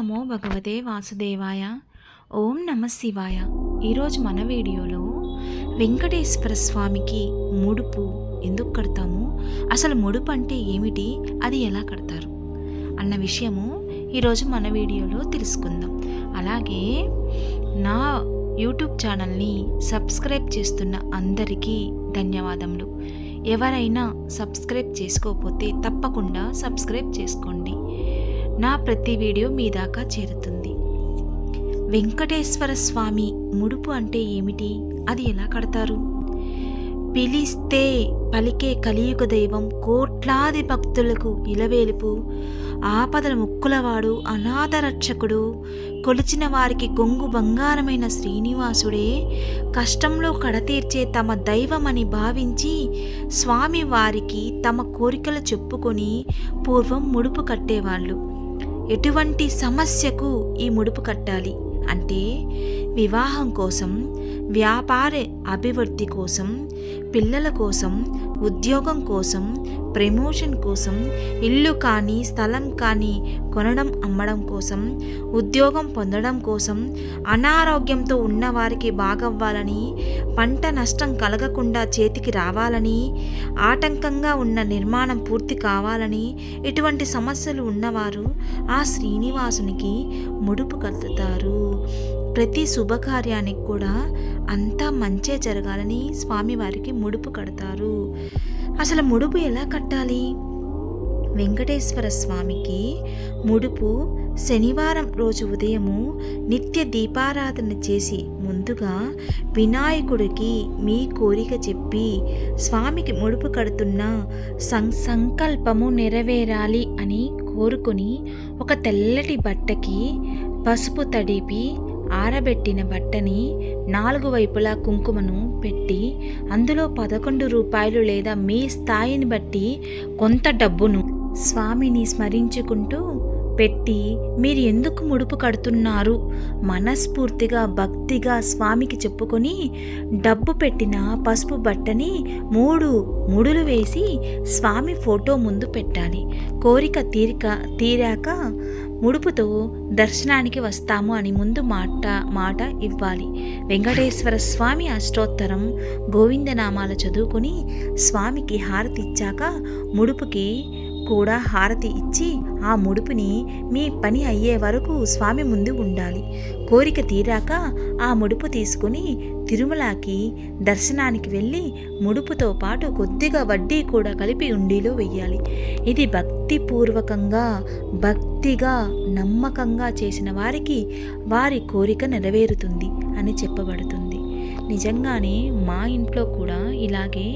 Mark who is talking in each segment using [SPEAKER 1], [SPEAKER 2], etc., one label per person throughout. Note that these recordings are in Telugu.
[SPEAKER 1] నమో భగవతే వాసుదేవాయ. ఓం నమ శివాయ. ఈరోజు మన వీడియోలో వెంకటేశ్వర స్వామికి ముడుపు ఎందుకు కడతాము? అసలు ముడుపు అంటే ఏమిటి? అది ఎలా కడతారు? అన్న విషయము ఈరోజు మన వీడియోలో తెలుసుకుందాం. అలాగే నా యూట్యూబ్ ఛానల్ని సబ్స్క్రైబ్ చేస్తున్న అందరికీ ధన్యవాదములు. ఎవరైనా సబ్స్క్రైబ్ చేసుకోకపోతే తప్పకుండా సబ్స్క్రైబ్ చేసుకోండి. నా ప్రతి వీడియో మీ దాకా చేరుతుంది. వెంకటేశ్వర స్వామి ముడుపు అంటే ఏమిటి? అది ఎలా కడతారు? పిలిస్తే పలికే కలియుగ దైవం కోట్లాది భక్తులకు ఇలవేలుపు. ఆపదల ముక్కులవాడు అనాథ రక్షకుడు. కొలిచిన వారికి గొంగు బంగారమైన శ్రీనివాసుడే. కష్టంలో కడతీర్చే తమ దైవమని భావించి స్వామి వారికి తమ కోరికలు చెప్పుకొని పూర్వం ముడుపు కట్టేవాళ్ళు. ఎటువంటి సమస్యకు ఈ ముడుపు కట్టాలి? అంటే వివాహం కోసం వ్యాపార అభివృద్ధి కోసం పిల్లల కోసం ఉద్యోగం కోసం ప్రమోషన్ కోసం ఇల్లు కానీ స్థలం కానీ కొనడం అమ్మడం కోసం ఉద్యోగం పొందడం కోసం అనారోగ్యంతో ఉన్నవారికి బాగవ్వాలని పంట నష్టం కలగకుండా చేతికి రావాలని ఆటంకంగా ఉన్న నిర్మాణం పూర్తి కావాలని ఇటువంటి సమస్యలు ఉన్నవారు ఆ శ్రీనివాసునికి ముడుపు కలుతారు ప్రతి శుభకార్యానికి కూడా అంతా మంచే జరగాలని స్వామివారికి ముడుపు కడతారు. అసలు ముడుపు ఎలా కట్టాలి? వెంకటేశ్వర స్వామికి ముడుపు శనివారం రోజు ఉదయము నిత్య దీపారాధన చేసి ముందుగా వినాయకుడికి మీ కోరిక చెప్పి స్వామికి ముడుపు కడుతున్న సం సంకల్పము నెరవేరాలి అని కోరుకొని ఒక తెల్లటి బట్టకి పసుపు తడిపి ఆరబెట్టిన బట్టని నాలుగు వైపులా కుంకుమను పెట్టి అందులో పదకొండు రూపాయలు లేదా మీ స్థాయిని బట్టి కొంత డబ్బును స్వామిని స్మరించుకుంటూ పెట్టి మీరు ఎందుకు ముడుపు కడుతున్నారు? మనస్ఫూర్తిగా భక్తిగా స్వామికి చెప్పుకొని డబ్బు పెట్టిన పసుపు బట్టని మూడు ముడులు వేసి స్వామి ఫోటో ముందు పెట్టాలి. కోరిక తీరిక తీరాక ముడుపుతో దర్శనానికి వస్తాము అని ముందు మాట మాట ఇవ్వాలి. వెంకటేశ్వర స్వామి అష్టోత్తరం గోవిందనామాలు చదువుకుని స్వామికి హారతి ఇచ్చాక ముడుపుకి కూడా హారతి ఇచ్చి ఆ ముడుపుని మీ పని అయ్యే వరకు స్వామి ముందు ఉండాలి. కోరిక తీరాక ఆ ముడుపు తీసుకుని తిరుమలకి దర్శనానికి వెళ్ళి ముడుపుతో పాటు కొద్దిగా వడ్డీ కూడా కలిపి ఉండిలో వెయ్యాలి. ఇది భక్తిపూర్వకంగా భక్తిగా నమ్మకంగా చేసిన వారికి వారి కోరిక నెరవేరుతుంది అని చెప్పబడుతుంది. నిజంగానే మా ఇంట్లో కూడా ఇలాగే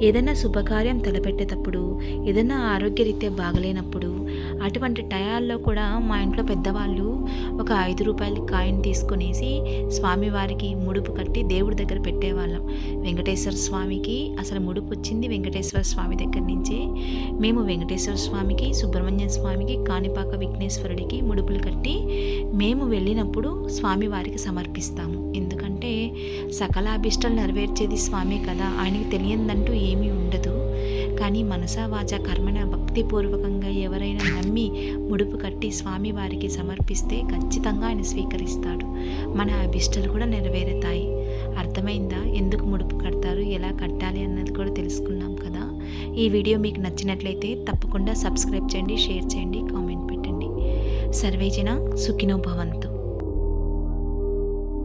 [SPEAKER 1] ఏదైనా శుభకార్యం తలపెట్టేటప్పుడు ఏదైనా ఆరోగ్యరీత్యా బాగలేనప్పుడు అటువంటి టయాల్లో కూడా మా ఇంట్లో పెద్దవాళ్ళు ఒక ఐదు రూపాయల కాయిన్ తీసుకునేసి స్వామివారికి ముడుపు కట్టి దేవుడి దగ్గర పెట్టేవాళ్ళం. వెంకటేశ్వర స్వామికి అసలు ముడుపు వచ్చింది వెంకటేశ్వర స్వామి దగ్గర నుంచే. మేము వెంకటేశ్వర స్వామికి సుబ్రహ్మణ్య స్వామికి కాణిపాక విఘ్నేశ్వరుడికి ముడుపులు కట్టి మేము వెళ్ళినప్పుడు స్వామివారికి సమర్పిస్తాము. ఎందుకంటే సకలాభిష్టాలు నెరవేర్చేది స్వామి కదా ఆయనకి తెలియదంటూ ఏమీ ఉండదు. కానీ మనసా వాచ కర్మన భక్తిపూర్వకంగా ఎవరైనా నమ్మి ముడుపు కట్టి స్వామి వారికి సమర్పిస్తే ఖచ్చితంగా ఆయన స్వీకరిస్తాడు. మన అభిష్టలు కూడా నెరవేరుతాయి. అర్థమైందా? ఎందుకు ముడుపు కడతారు? ఎలా కట్టాలి అన్నది కూడా తెలుసుకున్నాం కదా? ఈ వీడియో మీకు నచ్చినట్లయితే తప్పకుండా సబ్స్క్రైబ్ చేయండి షేర్ చేయండి కామెంట్ పెట్టండి. సర్వేజన సుఖినో భవంతు.